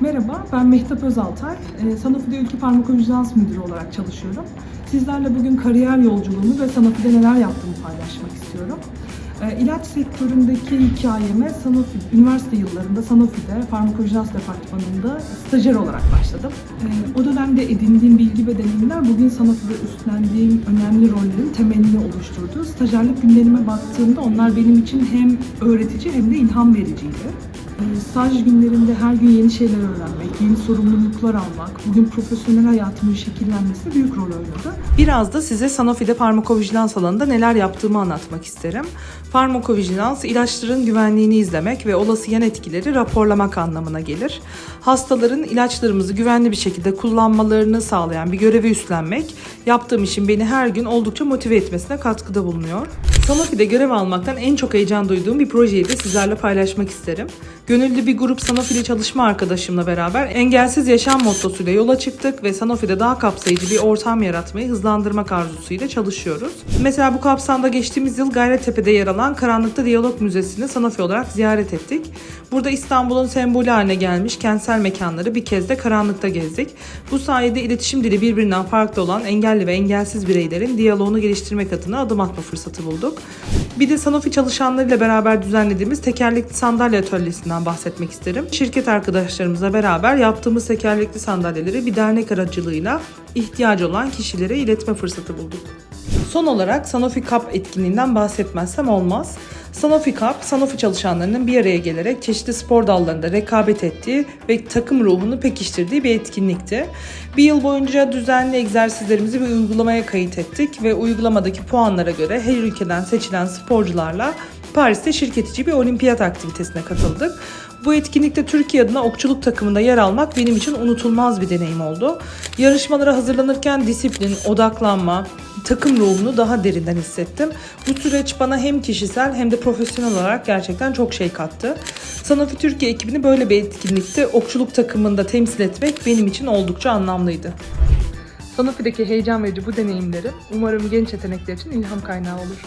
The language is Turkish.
Merhaba, ben Mehtap Özaltay. Ee, Sanofi'de Ülke Farmakovijilans Müdürü olarak çalışıyorum. Sizlerle bugün kariyer yolculuğumu ve Sanofi'de neler yaptığımı paylaşmak istiyorum. Ee, İlaç sektöründeki hikayeme Sanofi, üniversite yıllarında Sanofi'de farmakovijilans departmanında stajyer olarak başladım. Ee, O dönemde edindiğim bilgi ve deneyimler bugün Sanofi'de üstlendiğim önemli rollerin temelini oluşturdu. Stajyerlik günlerime baktığımda onlar benim için hem öğretici hem de ilham vericiydi. Staj günlerinde her gün yeni şeyler öğrenmek, yeni sorumluluklar almak, bugün profesyonel hayatımın şekillenmesine büyük rol oynadı. Biraz da size Sanofi'de farmakovijilans alanında neler yaptığımı anlatmak isterim. Farmakovijilans, ilaçların güvenliğini izlemek ve olası yan etkileri raporlamak anlamına gelir. Hastaların ilaçlarımızı güvenli bir şekilde kullanmalarını sağlayan bir görevi üstlenmek, yaptığım işin beni her gün oldukça motive etmesine katkıda bulunuyor. Sanofi'de görev almaktan en çok heyecan duyduğum bir projeyi de sizlerle paylaşmak isterim. Gönüllü bir grup Sanofi'li çalışma arkadaşımla beraber engelsiz yaşam mottosuyla yola çıktık ve Sanofi'de daha kapsayıcı bir ortam yaratmayı hızlandırmak arzusuyla çalışıyoruz. Mesela bu kapsamda geçtiğimiz yıl Gayrettepe'de yer alan Karanlıkta Diyalog Müzesi'ni Sanofi olarak ziyaret ettik. Burada İstanbul'un sembolü haline gelmiş kentsel mekanları bir kez de karanlıkta gezdik. Bu sayede iletişim dili birbirinden farklı olan engelli ve engelsiz bireylerin diyaloğunu geliştirmek adına adım atma fırsatı bulduk. Bir de Sanofi çalışanlarıyla beraber düzenlediğimiz tekerlekli sandalye atölyesinden bahsetmek isterim. Şirket arkadaşlarımızla beraber yaptığımız tekerlekli sandalyeleri bir dernek aracılığıyla ihtiyacı olan kişilere iletme fırsatı bulduk. Son olarak Sanofi Cup etkinliğinden bahsetmezsem olmaz. Sanofi Cup, Sanofi çalışanlarının bir araya gelerek çeşitli spor dallarında rekabet ettiği ve takım ruhunu pekiştirdiği bir etkinlikti. Bir yıl boyunca düzenli egzersizlerimizi bir uygulamaya kayıt ettik ve uygulamadaki puanlara göre her ülkeden seçilen sporcularla Paris'te şirket içi bir olimpiyat aktivitesine katıldık. Bu etkinlikte Türkiye adına okçuluk takımında yer almak benim için unutulmaz bir deneyim oldu. Yarışmalara hazırlanırken disiplin, odaklanma, takım ruhunu daha derinden hissettim. Bu süreç bana hem kişisel hem de profesyonel olarak gerçekten çok şey kattı. Sanofi Türkiye ekibini böyle bir etkinlikte okçuluk takımında temsil etmek benim için oldukça anlamlıydı. Sanofi'deki heyecan verici bu deneyimlerim umarım genç yetenekler için ilham kaynağı olur.